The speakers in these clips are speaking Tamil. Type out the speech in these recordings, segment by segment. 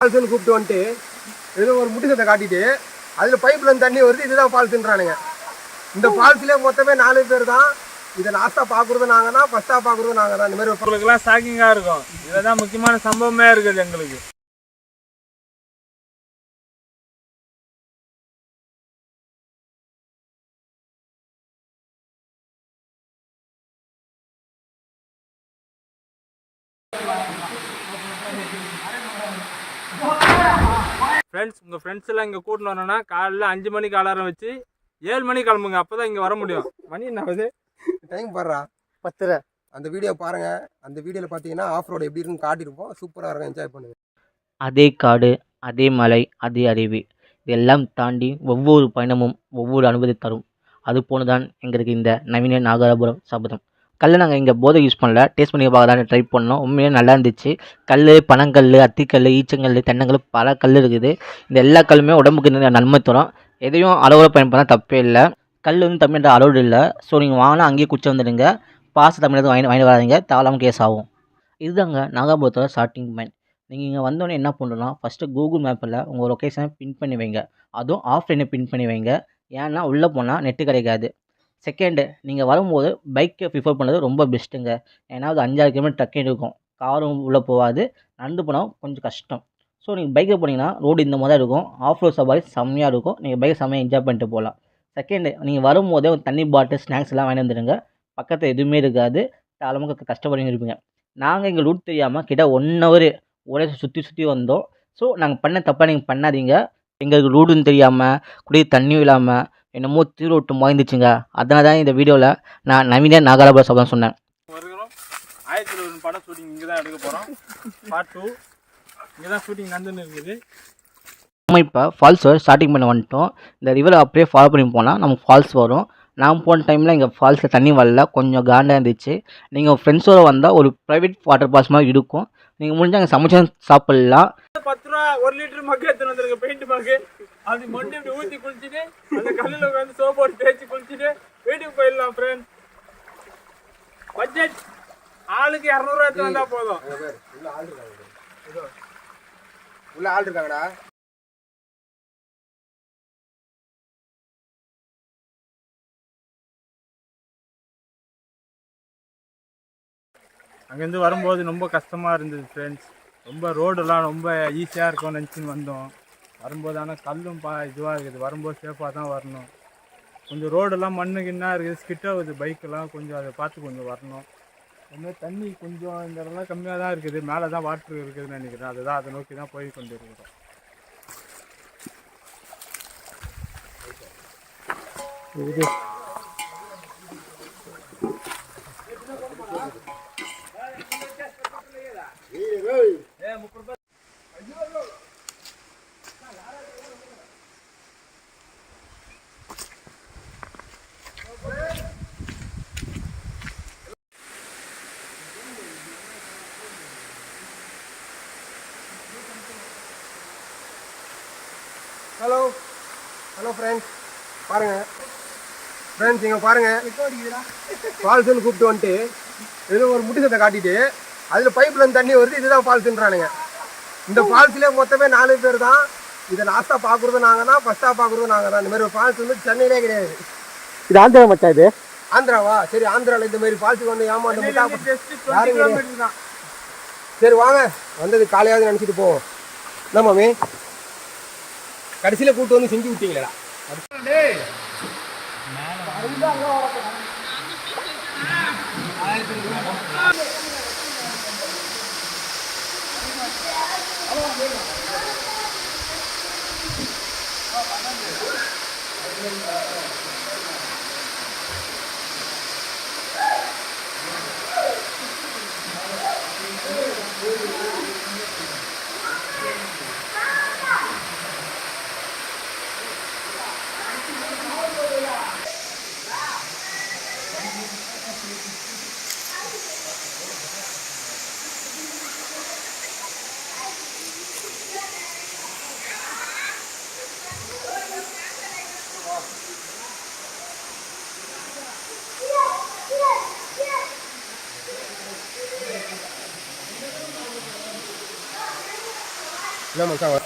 ஃபால்ஸ்னு கூப்பிட்டு வந்துட்டு ஏதோ ஒரு முட்டுக்கத்தை காட்டிட்டு அதில் பைப்பில் தண்ணி வருது இதுதான் ஃபால்ஸ்ன்றானுங்க இந்த ஃபால்ஸ்லேயே மொத்தமே நாலு பேர் தான். இதை லாஸ்ட்டாக பார்க்குறது நாங்கள் தான் ஃபஸ்ட்டாக பார்க்குறது நாங்கள் தான் இந்த மாதிரி பொருளுக்கெல்லாம் உங்களுக்குலாம் ஷாக்கிங்காக இருக்கும். தான் முக்கியமான சம்பவமே இருக்குது எங்களுக்கு. ஃப்ரெண்ட்ஸ் உங்கள் ஃப்ரெண்ட்ஸ் எல்லாம் இங்கே கூட்டின்னு வரணும்னா காலைல அஞ்சு மணிக்கு அலாரம் வச்சு ஏழு மணிக்கு கிளம்புங்க. அப்போ தான் இங்கே வர முடியும். மணி என்ன ஆகுது? டைம் பாடுறா பத்தரை. அந்த வீடியோ பாருங்க. அந்த வீடியோவில் பார்த்தீங்கன்னா ஆஃப் ரோடு எப்படி இருக்குன்னு காட்டியிருப்போம் சூப்பராக இருக்கும். என்ஜாய் பண்ணுங்க. அதே காடு அதே மலை அதே அருவி. இதெல்லாம் தாண்டி ஒவ்வொரு பயணமும் ஒவ்வொரு அனுபவத்தை தரும். அது போலதான் எங்களுக்கு இந்த நவீன நாகராபுரம் சபதம். கல் நாங்கள் இங்கே போதை யூஸ் பண்ணல. டேஸ்ட் பண்ணி பார்க்கலான்னு ட்ரை பண்ணோம். உண்மையிலே நல்லா இருந்துச்சு. கல் பனங்கல் அத்திக்கல் ஈச்சங்கல் தென்னங்கல் பல கல் இருக்குது. இந்த எல்லா கல்லுமே உடம்புக்கு நன்மை தரும். எதையும் அளவில் பயன்படுத்தா தப்பே இல்லை. கல் வந்து தமிழ்நாடு அலோடு இல்லை. ஸோ நீங்கள் வாங்கினா அங்கேயே குச்சி வந்துடுங்க. பாச தமிழ்நாடு வாங்கி வாங்கிட்டு வராதீங்க. தேவையில்லாமல் கேஸ் ஆகும். இதுதாங்க நாகாபுரத்தோட ஸ்டார்டிங் பாயிண்ட் நீங்கள் இங்கே வந்தோடனே என்ன பண்ணணும்னா ஃபஸ்ட்டு கூகுள் மேப்பில் உங்கள் லொக்கேஷனை பின் பண்ணி வைங்க. அதுவும் ஆஃப்லைனை பின் பண்ணி வைங்க. ஏன்னா உள்ளே போனால் நெட்டு கிடைக்காது. செகண்டு நீங்கள் வரும்போது பைக்கை ப்ரிஃபர் பண்ணது ரொம்ப பெஸ்ட்டுங்க ஏன்னா அது அஞ்சாறு கிலோமீட்டர் டக்குன்னு இருக்கும். காரும் உள்ளே போகாது நடந்து போனால் கொஞ்சம் கஷ்டம். ஸோ நீங்கள் பைக்கில் போனீங்கன்னா ரோடு இந்த மாதிரி தான் இருக்கும். ஆஃப் ரோட் சவாரி செம்மையாக இருக்கும். நீங்கள் பைக்கை செம்மையாக என்ஜாய் பண்ணிட்டு போகலாம். செகண்டு நீங்கள் வரும்போதே ஒரு தண்ணி பாட்டில் ஸ்நாக்ஸ் எல்லாம் வாங்கி வந்துடுங்க பக்கத்தில் எதுவுமே இருக்காது. தாளமாக கஷ்டப்படுங்க இருப்பீங்க. நாங்கள் எங்கள் ரூட் தெரியாமல் கிட்ட ஒன் ஹவர் ஒரே சுற்றி சுற்றி வந்தோம். ஸோ நாங்கள் பண்ண தப்பாக நீங்கள் பண்ணாதீங்க. எங்களுக்கு ரூடுன்னு தெரியாமல் குடி தண்ணியும் இல்லாமல் என்னமோ தீரோட்டு மாய்ந்துச்சுங்க அதனால தான் இந்த வீடியோவில் நான் நவீன நாகலாபுர சபதம் சொன்னேன். ஆயிரத்தி ஒரு படம் ஷூட்டிங் இங்கே தான் எடுக்க போகிறோம் பார்ட் டூ இங்கே தான் ஷூட்டிங் நடந்துன்னு இருக்குது. நம்ம இப்போ ஃபால்ஸை ஸ்டார்டிங் பண்ண வந்துட்டோம். இந்த ரிவரை அப்படியே ஃபாலோ பண்ணி போனால் நமக்கு ஃபால்ஸ் வரும். நான் போன டைமில் இங்கே ஃபால்ஸில் தண்ணி வரல. கொஞ்சம் காண்டாக இருந்துச்சு. நீங்கள் ஃப்ரெண்ட்ஸோடு வந்தால் ஒரு ப்ரைவேட் வாட்டர் ஃபால்ஸ் மாதிரி இருக்கும். நீங்கள் முடிஞ்சால் அங்கே சமைச்சு சாப்பிட்லாம். பத்து ரூபா ஒரு லிட்டர் மக்கு எடுத்துன்னு வந்துருங்க பெயிண்ட் மக்கு அப்படி மொண்டு இப்படி ஊற்றி குளிச்சுட்டு அந்த கல்லில் உட்காந்து சோப்பு போட்டு தேய்ச்சி குளிச்சுட்டு வீட்டுக்கு போயிடலாம் ஃப்ரெண்ட் பட்ஜெட் ஆளுக்கு இரநூறுவா எடுத்து வந்தால் போதும். உள்ள ஆள் இருக்காங்க உள்ள ஆள் இருக்காங்கடா. அங்கேருந்து வரும்போது ரொம்ப கஷ்டமாக இருந்தது ஃப்ரெண்ட்ஸ் ரொம்ப ரோடெல்லாம் ரொம்ப ஈஸியாக இருக்கும்னு நினச்சின்னு வந்தோம். வரும்போது ஆனால் கல்லும் பா இதுவாக இருக்குது. வரும்போது சேஃபாக தான் வரணும். கொஞ்சம் ரோடெல்லாம் மண்ணு கிண்ணா இருக்குது ஸ்கிட் ஆகுது பைக்கெல்லாம் கொஞ்சம் அதை பார்த்து கொஞ்சம் வரணும். அதுமாதிரி தண்ணி கொஞ்சம் இந்த இடம்லாம் கம்மியாக தான் இருக்குது. மேலே தான் வாட்ரு இருக்குதுன்னு நினைக்கிறேன். அதுதான் அதை நோக்கி தான் போய் கொண்டு இருக்கிறோம். இது. ஹலோ ஹலோ ஃப்ரெண்ட்ஸ் பாருங்க. ஃப்ரெண்ட்ஸ் இங்கே பாருங்க. ஃபால்ஸ்னு கூப்பிட்டு வந்துட்டு ஏதோ ஒரு முட்டுக்கத்தை காட்டிட்டு அதில் பைப்ல இருந்து தண்ணி வருது இதுதான் ஃபால்ஸ்ன்றானுங்க இந்த ஃபால்ஸ்லேயே மொத்தமே நாலு பேர் தான். இதை லாஸ்ட்டாக பார்க்குறது நாங்கள் தான் ஃபஸ்ட்டாக பார்க்குறது நாங்கள் தான். இந்த மாதிரி ஒரு ஃபால்ஸ் வந்து சென்னையிலே கிடையாது. இது ஆந்திரா மச்சா இது? ஆந்திராவா? சரி ஆந்திராவில் இந்த மாதிரி ஃபால்ஸுக்கு வந்து ஏமாந்த சரி வாங்க. வந்தது காலையாவது நினச்சிட்டு போவோம். என்ன மாமி? கடைசியில் கூட்டு வந்து செஞ்சு விட்டீங்களா வர-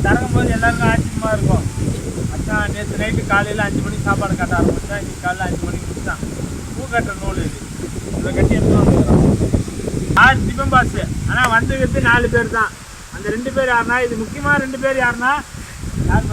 திறக்கும் போது எல்லாருக்கும் ஆச்சரியமா இருக்கும் மச்சான் நேற்று நைட்டு காலையில் அஞ்சு மணிக்கு சாப்பாடு கட்ட ஆரம்பிச்சான் இன்றைக்கி காலையில் அஞ்சு மணிக்கு முடிச்சான் பூ கட்டுற நூல் இது. இதை கட்டி எடுத்து ஆறு டிபன் பாஸ் ஆனால் வந்துக்கிறது நாலு பேர் தான் அந்த ரெண்டு பேர் யாருன்னா இது முக்கியமாக ரெண்டு பேர் யாருன்னா யார்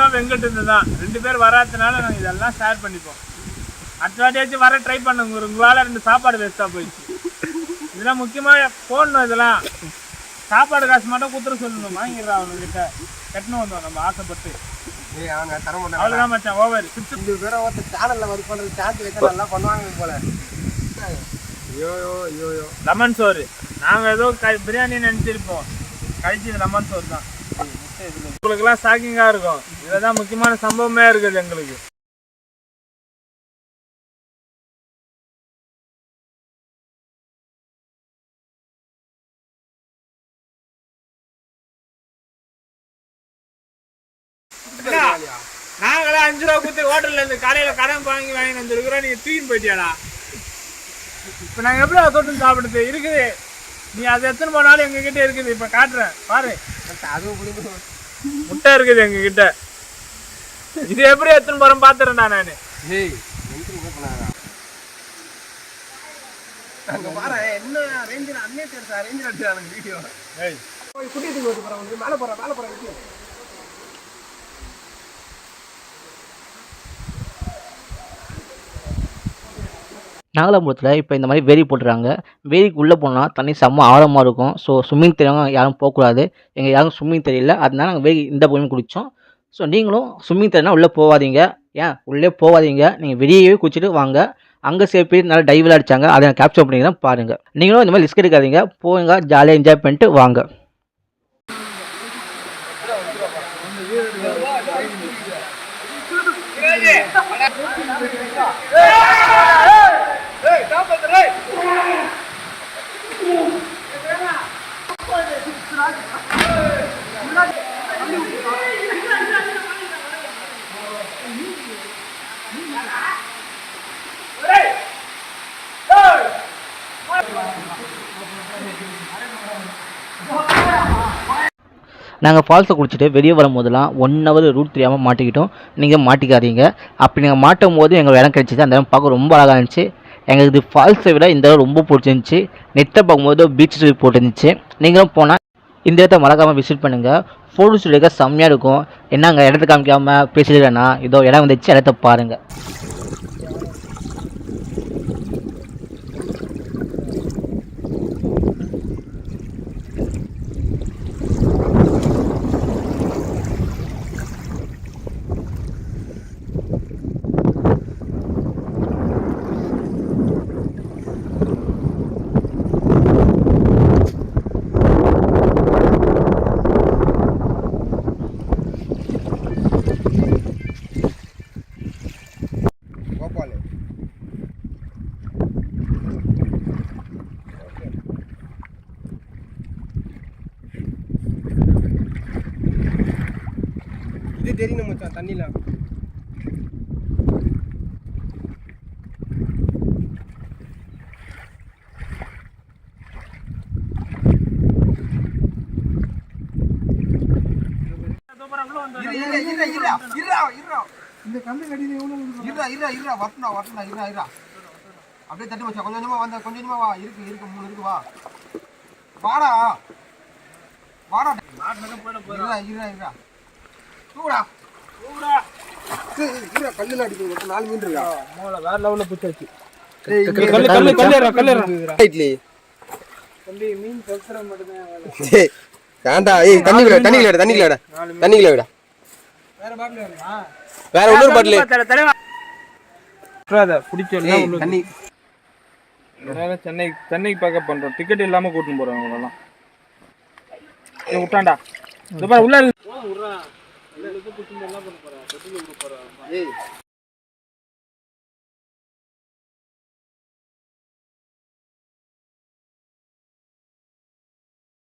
தான் வெங்கட்டு தான் ரெண்டு பேர் வராதனால நாங்கள் இதெல்லாம் ஷேர் பண்ணிப்போம். அடுத்த வாட்டியாச்சும் வர ட்ரை பண்ணுங்க. உங்களால் ரெண்டு சாப்பாடு வேஸ்ட்டாக போயிடுச்சு. இதெல்லாம் முக்கியமாக போடணும் இதெல்லாம். சாப்பாடு காசு மட்டும் குத்துற சொல்லணும். வாங்கிடுறா அவனுக்கிட்ட கட்டணும் வந்தோம் நம்ம ஆசைப்பட்டு. ஏய் அவங்க தர மாட்டாங்க அவ்வளோதான் மச்சான் ஓவர் இந்த பேரை ஒருத்தர் சேனல்ல ஒர்க் பண்றது சான்ஸ் வைக்க நல்லா பண்ணுவாங்க போல. ஐயோ ஐயோ ஐயோ லெமன் சோறு. நாங்கள் ஏதோ க பிரியாணி நினச்சிருப்போம். கழிச்சது லெமன் சோறு தான் உங்களுக்குலாம் ஷாக்கிங்காக இருக்கும். இதில் தான் முக்கியமான சம்பவமே இருக்குது எங்களுக்கு. நாங்களே அஞ்சு ரூபா கொடுத்து ஹோட்டல்ல இருந்து கடையில கடன் வாங்கி வாங்கி வந்துருக்குறோம். நீங்க தூக்கின்னு போயிட்டியாடா? இப்போ நாங்கள் எப்படி அதை தொட்டு சாப்பிடுறது? இருக்குது. நீ அதை எத்தனை போனாலும் எங்க கிட்ட இருக்குது? இப்போ காட்டுறேன். பாரு. முட்டை இருக்குது எங்க கிட்ட இது எப்படி எத்தனை போறோம் பாத்துறேன்டா நானு என்ன ரேஞ்சில் அன்னே தெரிஞ்சா ரேஞ்சில் அடிச்சாங்க வீடியோ. குட்டி மேலே போறேன் மேலே போறேன் நாகலாபுரத்தில் இப்போ இந்த மாதிரி வேலி போட்டுறாங்க வேலிக்கு உள்ளே போனால் தண்ணி செம்ம ஆழமாக இருக்கும் ஸோ ஸ்விம்மிங் தெரியாமல் யாரும் போகக்கூடாது எங்கள் யாரும் ஸ்விம்மிங் தெரியல அதனால நாங்கள் வேலி இந்த பக்கம் குளித்தோம் ஸோ நீங்களும் ஸ்விம்மிங் தெரியலனா உள்ளே போகாதீங்க ஏன் உள்ளே போகாதீங்க நீங்கள் வெளியே குளிச்சுட்டு வாங்க அங்கே சில நல்லா டைவில் அடித்தாங்க அதை நான் கேப்சர் பண்ணிக்கலாம் பாருங்கள் நீங்களும் இந்த மாதிரி ரிஸ்க் எடுக்காதீங்க போங்க ஜாலியாக என்ஜாய் பண்ணிட்டு வாங்க நாங்கள் ஃபால்ஸை குடிச்சிட்டு வெளியே வரும்போதெல்லாம் ஒன் ஹவர் ரூட் தெரியாமல் மாட்டிக்கிட்டோம். நீங்கள் மாட்டிக்காதீங்க. அப்படி நீங்கள் மாட்டும் போது எங்கள் இடம் கிடச்சிது. அந்த இடம் பார்க்க ரொம்ப அழகாக இருந்துச்சு. எங்களுக்கு இது ஃபால்ஸை விட இந்த இடம் ரொம்ப பிடிச்சிருந்துச்சி. நெட்டை பார்க்கும்போது பீச் ஸ்டோரி போட்டுருந்துச்சு. நீங்களும் போனால் இந்த இடத்த மறக்காமல் விசிட் பண்ணுங்கள் ஃபோட்டோஸ் எடுக்க செம்மையாக இருக்கும். என்ன அங்கே இடத்த காமிக்காமல் பேசிடுறேன்னா இதோ இடம் வந்துச்சு இடத்த பாருங்கள் இது தெரியணும் மச்சான்? தண்ணியில். இந்த கம்பி கடியில் எவ்வளோ இருடா இருடா இருடா வரட்டும்டா வரட்டும்டா இருடா இருடா அப்படியே தட்டி வச்சா கொஞ்சம் கொஞ்சமா வந்த கொஞ்சம் கொஞ்சமா வா. இருக்கு இருக்கு மூணு இருக்கு வா. வாடா. வாடா. இருடா இருடா இருடா தூடா இருடா கல்லுல அடிக்கும் மொத்தம் நாலு மீன் இருக்கா? மூளை வேற லெவலில் பிடிச்சாச்சு. ஏய், இங்க கல்லு கல்லு கல்லேறா கல்லேறா இட்லி தம்பி மீன் பெருசுற மட்டும்தான் வேலை. ஏய் வேண்டா ஏய் தண்ணி விட தண்ணி விட தண்ணி விட. தண்ணி விட. வேற பாட்டில் வேணுமா? வேற பாட்டில். தண்ணி. சென்னை சென்னைக்கு பேக்கப் பண்றோம். டிக்கெட் இல்லாம கூட்டின்னு போறோம் அவங்களெல்லாம் ஏய், விட்டான்டா இந்த பாரு உள்ள இருக்கு. ஏய்